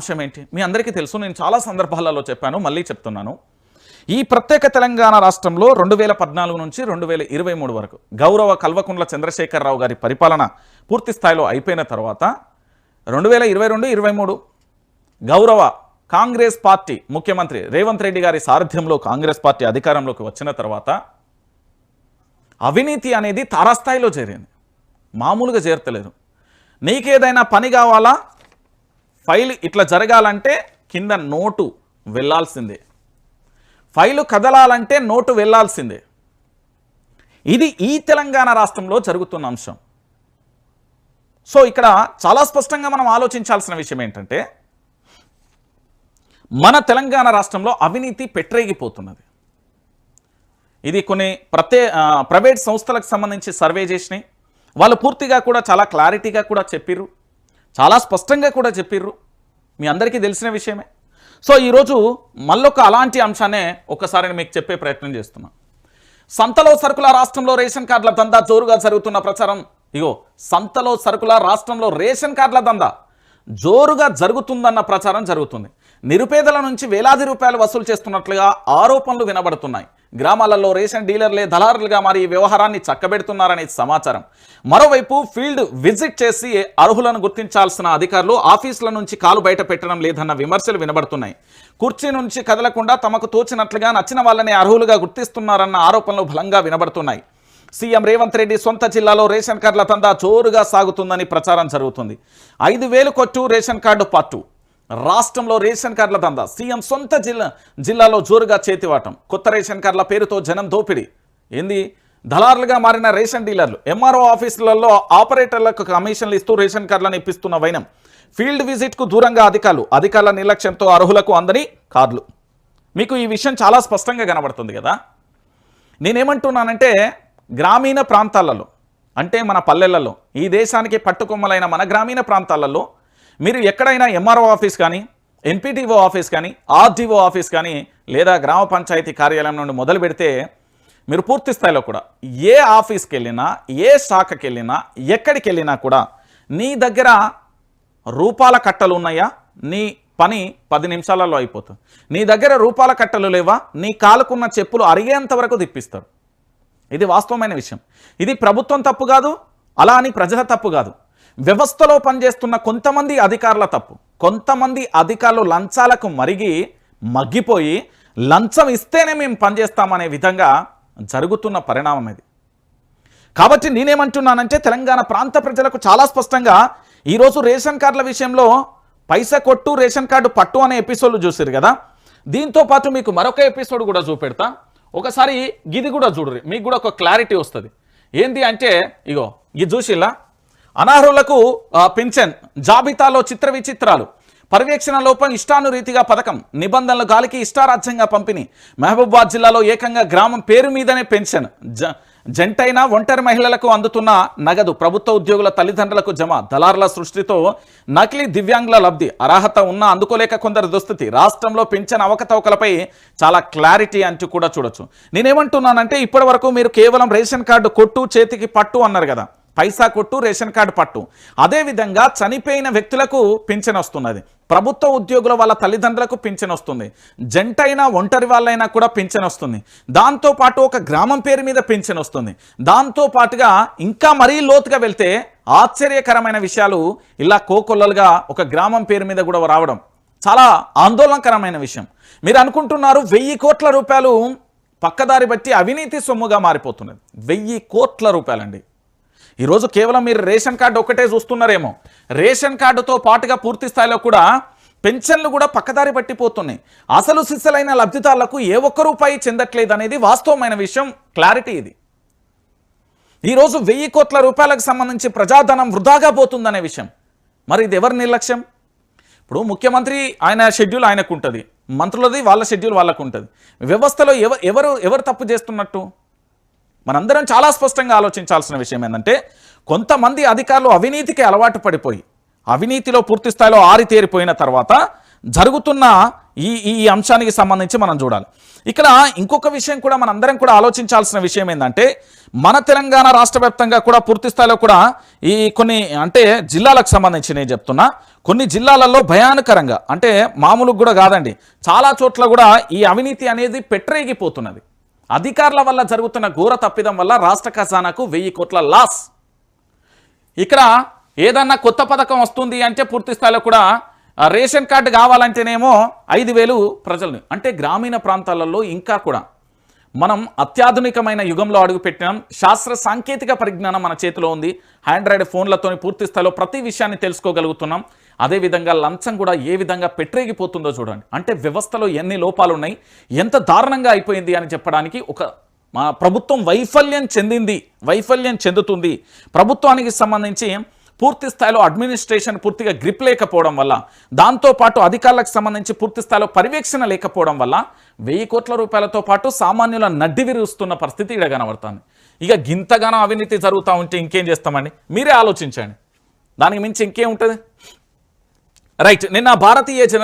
అంశం ఏంటి మీ అందరికీ తెలుసు నేను చాలా సందర్భాలలో చెప్పాను మళ్ళీ చెప్తున్నాను. ఈ ప్రత్యేక తెలంగాణ రాష్ట్రంలో రెండు వేల పద్నాలుగు నుంచి రెండు వేల ఇరవై మూడు వరకు గౌరవ కల్వకుంట్ల చంద్రశేఖరరావు గారి పరిపాలన పూర్తి స్థాయిలో అయిపోయిన తర్వాత రెండు వేల ఇరవై రెండు ఇరవై మూడు గౌరవ కాంగ్రెస్ పార్టీ ముఖ్యమంత్రి రేవంత్ రెడ్డి గారి సారథ్యంలో కాంగ్రెస్ పార్టీ అధికారంలోకి వచ్చిన తర్వాత అవినీతి అనేది తారాస్థాయిలో చేరింది. మామూలుగా చేరతలేదు. నీకేదైనా పని కావాలా? ఫైల్ ఇట్లా జరగాలంటే కింద నోటు వెళ్ళాల్సిందే ఫైలు కదలాలంటే నోటు వెళ్ళాల్సిందే ఇది ఈ తెలంగాణ రాష్ట్రంలో జరుగుతున్న అంశం. సో ఇక్కడ చాలా స్పష్టంగా మనం ఆలోచించాల్సిన విషయం ఏంటంటే మన తెలంగాణ రాష్ట్రంలో అవినీతి పెట్టరేగిపోతున్నది. ఇది కొన్ని ప్రత్యే ప్రైవేట్ సంస్థలకు సంబంధించి సర్వే చేసినాయి. వాళ్ళు పూర్తిగా కూడా చాలా క్లారిటీగా కూడా చెప్పిర్రు. చాలా స్పష్టంగా కూడా చెప్పిర్రు. మీ అందరికీ తెలిసిన విషయమే. సో ఈరోజు మళ్ళొక అలాంటి అంశాన్నే ఒక్కసారి మీకు చెప్పే ప్రయత్నం చేస్తున్నా. సంతలో సరుకుల రాష్ట్రంలో రేషన్ కార్డుల దందా జోరుగా జరుగుతున్న ప్రచారం. ఇగో సంతలో సరుకుల రాష్ట్రంలో రేషన్ కార్డుల దందా జోరుగా జరుగుతుందన్న ప్రచారం జరుగుతుంది. నిరుపేదల నుంచి వేలాది రూపాయలు వసూలు చేస్తున్నట్లుగా ఆరోపణలు వినబడుతున్నాయి. గ్రామాలలో రేషన్ డీలర్లే దళారులుగా మారి ఈ వ్యవహారాన్ని చక్కబెడుతున్నారనే సమాచారం. మరోవైపు ఫీల్డ్ విజిట్ చేసి అర్హులను గుర్తించాల్సిన అధికారులు ఆఫీసుల నుంచి కాలు బయట పెట్టడం లేదన్న విమర్శలు వినబడుతున్నాయి. కుర్చీ నుంచి కదలకుండా తమకు తోచినట్లుగా నచ్చిన వాళ్ళని అర్హులుగా గుర్తిస్తున్నారన్న ఆరోపణలు బలంగా వినబడుతున్నాయి. సీఎం రేవంత్ రెడ్డి సొంత జిల్లాలో రేషన్ కార్డుల తందా జోరుగా సాగుతుందని ప్రచారం జరుగుతుంది. ఐదు వేలు కొట్టు రేషన్ కార్డు పట్టు. రాష్ట్రంలో రేషన్ కార్డుల దందా. సీఎం సొంత జిల్లా జిల్లాలో జోరుగా చేతివాటం. కొత్త రేషన్ కార్డుల పేరుతో జనం దోపిడీ. ఏంది? దళారులుగా మారిన రేషన్ డీలర్లు ఎంఆర్ఓ ఆఫీసులలో ఆపరేటర్లకు కమిషన్లు ఇస్తూ రేషన్ కార్డులను ఇప్పిస్తున్న వైనం. ఫీల్డ్ విజిట్కు దూరంగా అధికారులు అధికారుల నిర్లక్ష్యంతో అర్హులకు అందని కార్డులు. మీకు ఈ విషయం చాలా స్పష్టంగా కనబడుతుంది కదా? నేనేమంటున్నానంటే గ్రామీణ ప్రాంతాలలో అంటే మన పల్లెలలో ఈ దేశానికి పట్టుకొమ్మలైన మన గ్రామీణ ప్రాంతాలలో మీరు ఎక్కడైనా ఎంఆర్ఓ ఆఫీస్ కానీ ఎన్పిటిఓ ఆఫీస్ కానీ ఆర్డీఓ ఆఫీస్ కానీ లేదా గ్రామ పంచాయతీ కార్యాలయం నుండి మొదలు పెడితే మీరు పూర్తి స్థాయిలో కూడా ఏ ఆఫీస్కి వెళ్ళినా ఏ శాఖకి వెళ్ళినా ఎక్కడికి వెళ్ళినా కూడా నీ దగ్గర రూపాల కట్టలు ఉన్నాయా? నీ పని పది నిమిషాలలో అయిపోతుంది. నీ దగ్గర రూపాల కట్టలు లేవా? నీ కాలుకున్న చెప్పులు అరిగేంత వరకు తిప్పిస్తారు. ఇది వాస్తవమైన విషయం. ఇది ప్రభుత్వం తప్పు కాదు అలా అని ప్రజల తప్పు కాదు. వ్యవస్థలో పనిచేస్తున్న కొంతమంది అధికారుల తప్పు. కొంతమంది అధికారులు లంచాలకు మరిగి మగ్గిపోయి లంచం ఇస్తేనే మేము పనిచేస్తామనే విధంగా జరుగుతున్న పరిణామం ఇది. కాబట్టి నేనేమంటున్నానంటే తెలంగాణ ప్రాంత ప్రజలకు చాలా స్పష్టంగా ఈరోజు రేషన్ కార్డుల విషయంలో పైసా కొట్టు రేషన్ కార్డు పట్టు అనే ఎపిసోడ్లు చూసారు కదా. దీంతో పాటు మీకు మరొక ఎపిసోడ్ కూడా చూపెడతా. ఒకసారి ఇది కూడా చూడరు మీకు కూడా ఒక క్లారిటీ వస్తుంది. ఏంది అంటే ఇగో ఇది చూసిల్లా? అనర్హులకు పింఛన్ జాబితాలో చిత్ర విచిత్రాలు పర్యవేక్షణ లోపం ఇష్టానురీతిగా పథకం. నిబంధనలు గాలికి ఇష్టారాజ్యంగా పంపిణీ. మహబూబాద్ జిల్లాలో ఏకంగా గ్రామం పేరు మీదనే పెన్షన్. జ జంటైన ఒంటరి మహిళలకు అందుతున్న నగదు ప్రభుత్వ ఉద్యోగుల తల్లిదండ్రులకు జమ. దళారుల సృష్టితో నకిలీ దివ్యాంగుల లబ్ధి. అర్హత ఉన్నా అందుకోలేక కొందరు దుస్థితి. రాష్ట్రంలో పింఛన్ అవకతవకలపై చాలా క్లారిటీ అంటూ కూడా చూడొచ్చు. నేనేమంటున్నానంటే ఇప్పటి వరకు మీరు కేవలం రేషన్ కార్డు కొట్టు చేతికి పట్టు అన్నారు కదా. పైసా కొట్టు రేషన్ కార్డు పట్టు. అదేవిధంగా చనిపోయిన వ్యక్తులకు పింఛన్ వస్తున్నది. ప్రభుత్వ ఉద్యోగుల వాళ్ళ తల్లిదండ్రులకు పింఛన్ వస్తుంది. జంటైనా ఒంటరి వాళ్ళైనా కూడా పింఛన్ వస్తుంది. దాంతోపాటు ఒక గ్రామం పేరు మీద పింఛన్ వస్తుంది. దాంతో పాటుగా ఇంకా మరీ లోతుగా వెళ్తే ఆశ్చర్యకరమైన విషయాలు ఇలా కోకొల్లలుగా ఒక గ్రామం పేరు మీద కూడా రావడం చాలా ఆందోళనకరమైన విషయం. మీరు అనుకుంటున్నారు వెయ్యి కోట్ల రూపాయలు పక్కదారి బట్టి అవినీతి సొమ్ముగా మారిపోతున్నది. వెయ్యి కోట్ల రూపాయలండి. ఈరోజు కేవలం మీరు రేషన్ కార్డు ఒక్కటే చూస్తున్నారేమో. రేషన్ కార్డుతో పాటుగా పూర్తి స్థాయిలో కూడా పెన్షన్లు కూడా పక్కదారి పట్టిపోతున్నాయి. అసలు సిస్సలైన లబ్ధిదారులకు ఏ ఒక్క రూపాయి చెందట్లేదు అనేది వాస్తవమైన విషయం. క్లారిటీ ఇది. ఈరోజు వెయ్యి కోట్ల రూపాయలకు సంబంధించి ప్రజాధనం వృధాగా పోతుందనే విషయం. మరి ఇది ఎవరి నిర్లక్ష్యం? ఇప్పుడు ముఖ్యమంత్రి ఆయన షెడ్యూల్ ఆయనకు ఉంటుంది మంత్రులది వాళ్ళ షెడ్యూల్ వాళ్ళకు ఉంటుంది వ్యవస్థలో ఎవ ఎవరు ఎవరు తప్పు చేస్తున్నట్టు? మనందరం చాలా స్పష్టంగా ఆలోచించాల్సిన విషయం ఏంటంటే కొంతమంది అధికారులు అవినీతికి అలవాటు పడిపోయి అవినీతిలో పూర్తి స్థాయిలో ఆరితేరిపోయిన తర్వాత జరుగుతున్న ఈ ఈ అంశానికి సంబంధించి మనం చూడాలి. ఇక్కడ ఇంకొక విషయం కూడా మనందరం కూడా ఆలోచించాల్సిన విషయం ఏంటంటే మన తెలంగాణ రాష్ట్ర వ్యాప్తంగా కూడా పూర్తి స్థాయిలో కూడా ఈ కొన్ని అంటే జిల్లాలకు సంబంధించి నేను చెప్తున్నా. కొన్ని జిల్లాలలో భయానకరంగా అంటే మామూలుగా కూడా కాదండి చాలా చోట్ల కూడా ఈ అవినీతి అనేది పెట్టరేగిపోతున్నది. అధికారుల వల్ల జరుగుతున్న ఘోర తప్పిదం వల్ల రాష్ట్ర ఖజానాకు వెయ్యి కోట్ల లాస్. ఇక్కడ ఏదన్నా కొత్త పథకం వస్తుంది అంటే పూర్తి స్థాయిలో కూడా రేషన్ కార్డు కావాలంటేనేమో ఐదు వేలు ప్రజలను అంటే గ్రామీణ ప్రాంతాలలో ఇంకా కూడా. మనం అత్యాధునికమైన యుగంలో అడుగుపెట్టినాం. శాస్త్ర సాంకేతిక పరిజ్ఞానం మన చేతిలో ఉంది. ఆండ్రాయిడ్ ఫోన్లతో పూర్తి స్థాయిలో ప్రతి విషయాన్ని తెలుసుకోగలుగుతున్నాం. అదేవిధంగా లంచం కూడా ఏ విధంగా పెట్టరేగిపోతుందో చూడండి. అంటే వ్యవస్థలో ఎన్ని లోపాలు ఉన్నాయి ఎంత దారుణంగా అయిపోయింది అని చెప్పడానికి ఒక మా ప్రభుత్వం వైఫల్యం చెందింది వైఫల్యం చెందుతుంది. ప్రభుత్వానికి సంబంధించి పూర్తి స్థాయిలో అడ్మినిస్ట్రేషన్ పూర్తిగా గ్రిప్ లేకపోవడం వల్ల దాంతోపాటు అధికారులకు సంబంధించి పూర్తి స్థాయిలో పర్యవేక్షణ లేకపోవడం వల్ల వెయ్యి కోట్ల రూపాయలతో పాటు సామాన్యుల నడ్డి విరుస్తున్న పరిస్థితి ఇక్కడ కనబడుతుంది. ఇక గింతగానో అవినీతి జరుగుతూ ఉంటే ఇంకేం చేస్తామండి? మీరే ఆలోచించండి. దానికి మించి ఇంకేం ఉంటుంది? రైట్ నిన్న భారతీయ జన